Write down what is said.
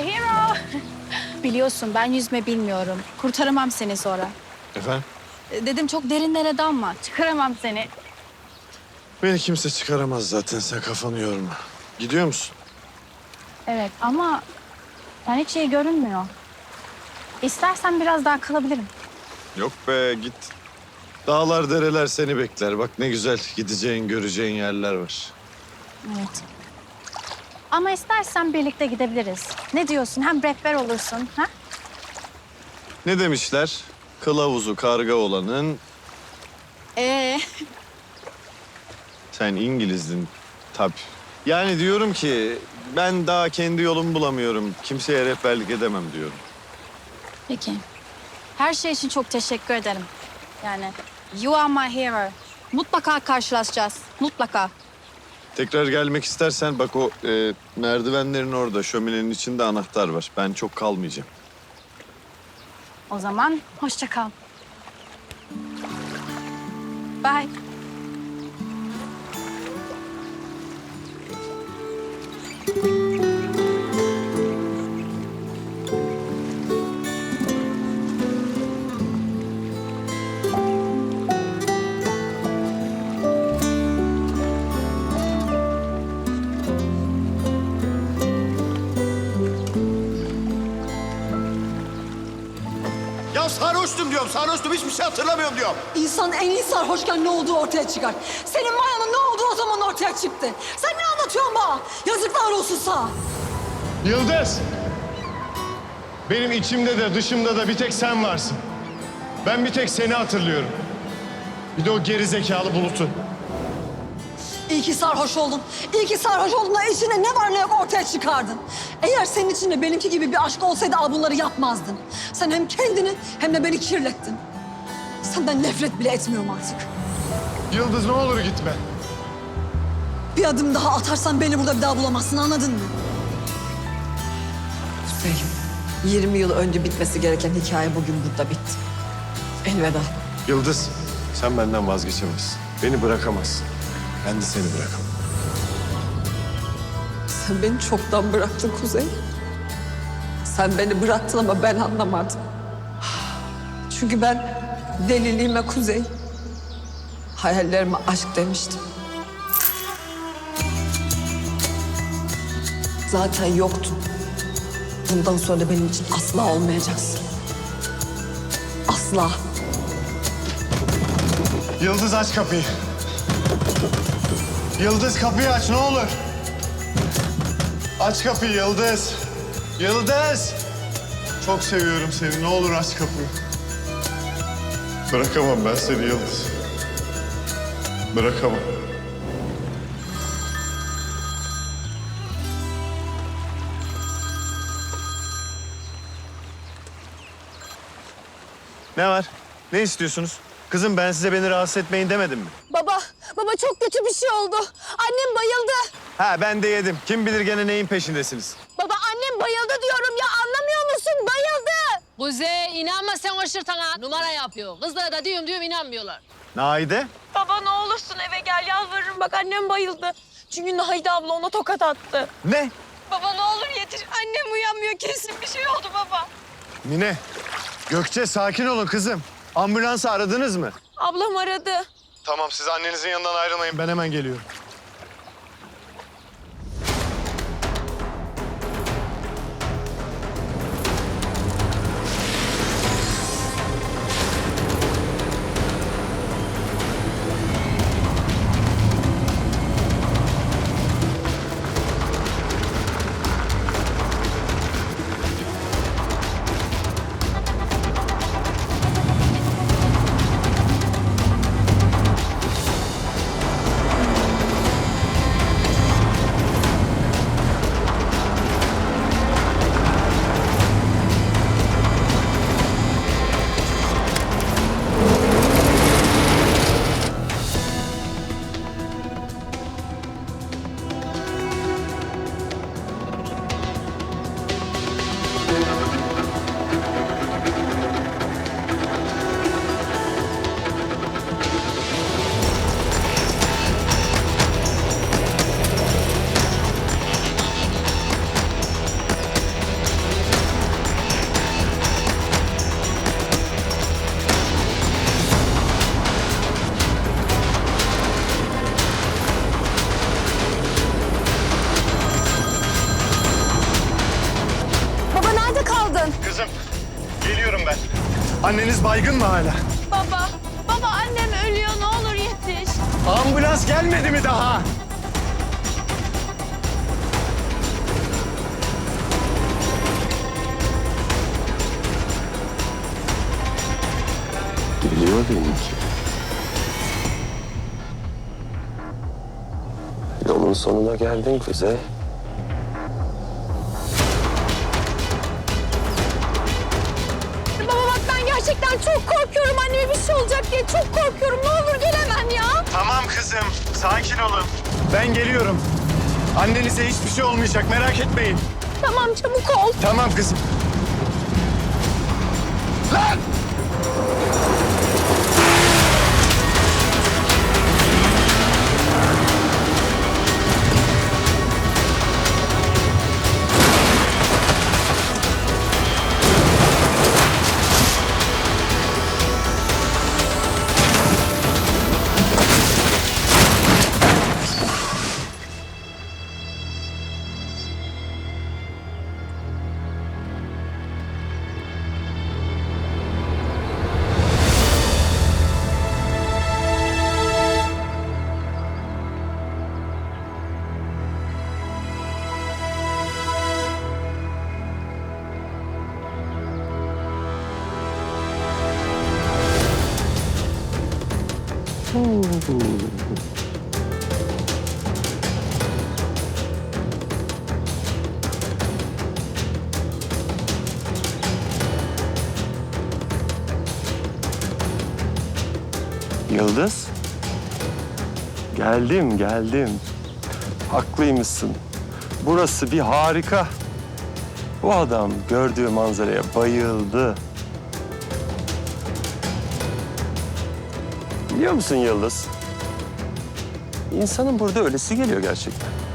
my hero. Biliyorsun ben yüzme bilmiyorum. Kurtaramam seni sonra. Efendim? E, Dedim çok derinlere dalma. Çıkaramam seni. Beni kimse çıkaramaz zaten sen kafanı yorma. Gidiyor musun? Evet ama sen hiç iyi görünmüyor. İstersen biraz daha kalabilirim. Yok be git. Dağlar dereler seni bekler. Bak ne güzel gideceğin göreceğin yerler var. Evet. Ama istersen birlikte gidebiliriz. Ne diyorsun? Hem rehber olursun. Ha? Ne demişler? Kılavuzu karga olanın Ee, sen İngilizdin tabii. Yani diyorum ki ben daha kendi yolumu bulamıyorum. Kimseye rehberlik edemem diyorum. peki. Her şey için çok teşekkür ederim. Yani you are my hero. Mutlaka karşılaşacağız. Mutlaka. Tekrar gelmek istersen bak o e, merdivenlerin orada şöminenin içinde anahtar var. Ben çok kalmayacağım. O zaman hoşça kal. Bye. Ya sarhoştum diyorum, sarhoştum. Hiçbir şey hatırlamıyorum diyorum. İnsan en iyi sarhoşken ne olduğu ortaya çıkar. Senin Maya'nın ne olduğu o zaman ortaya çıktı. Sen ne anlatıyorsun bana? Yazıklar olsun sana. Yıldız! Benim içimde de dışımda da bir tek sen varsın. Ben bir tek seni hatırlıyorum. Bir de o geri zekalı bulutu. İyi ki sarhoş oldun. İyi ki sarhoş oldun da içinde ne var ne yok ortaya çıkardın. Eğer senin içinde benimki gibi bir aşk olsaydı al bunları yapmazdın. Sen hem kendini hem de beni kirlettin. Senden nefret bile etmiyorum artık. Yıldız ne olur gitme. Bir adım daha atarsan beni burada bir daha bulamazsın anladın mı? Kuzey, 20 yıl önce bitmesi gereken hikaye bugün burada bitti. Elveda. Yıldız sen benden vazgeçemezsin. Beni bırakamazsın. Ben de seni bırakamam. Sen beni çoktan bıraktın Kuzey. Sen beni bıraktın ama ben anlamadım. Çünkü ben deliliğime Kuzey, hayallerime aşk demiştim. Zaten yoktun. Bundan sonra benim için asla olmayacaksın. Asla. Yıldız aç kapıyı. Yıldız kapıyı aç ne olur. Aç kapıyı Yıldız. Yıldız! Çok seviyorum seni. Ne olur aç kapıyı. Bırakamam ben seni Yıldız. Bırakamam. Ne var? Ne istiyorsunuz? Kızım ben size beni rahatsız etmeyin demedim mi? Baba, baba çok kötü bir şey oldu. Annem bayıldı. Ha ben de yedim. Kim bilir gene neyin peşindesiniz? Baba annem bayıldı diyorum ya anlamıyor musun? Bayıldı. Kuzey inanma sen o şırtana. Numara yapıyor. Kızlara da diyorum diyorum inanmıyorlar. Naide? Baba ne olursun eve gel yalvarırım bak annem bayıldı. Çünkü Nahide abla ona tokat attı. Ne? Baba ne olur yetiş. Annem uyanmıyor kesin bir şey oldu baba. Mine. Gökçe sakin olun kızım. Ambulansı aradınız mı? Ablam aradı. Tamam siz annenizin yanından ayrılmayın. Ben hemen geliyorum. Anneniz baygın mı hala? Baba, baba annem ölüyor ne olur yetiş. Ambulans gelmedi mi daha? Geliyor benimki. Yolun sonuna geldin Kuzey. Çok korkuyorum anneme bir şey olacak diye çok korkuyorum. Ne olur gelemem ya. Tamam kızım, sakin olun. Ben geliyorum. Annenize hiçbir şey olmayacak, merak etmeyin. Tamam çabuk ol. Tamam kızım. Lan! Yıldız. Geldim, geldim. Haklıymışsın. Burası bir harika. Bu adam gördüğü manzaraya bayıldı. Biliyor musun Yıldız? İnsanın burada ölesi geliyor gerçekten.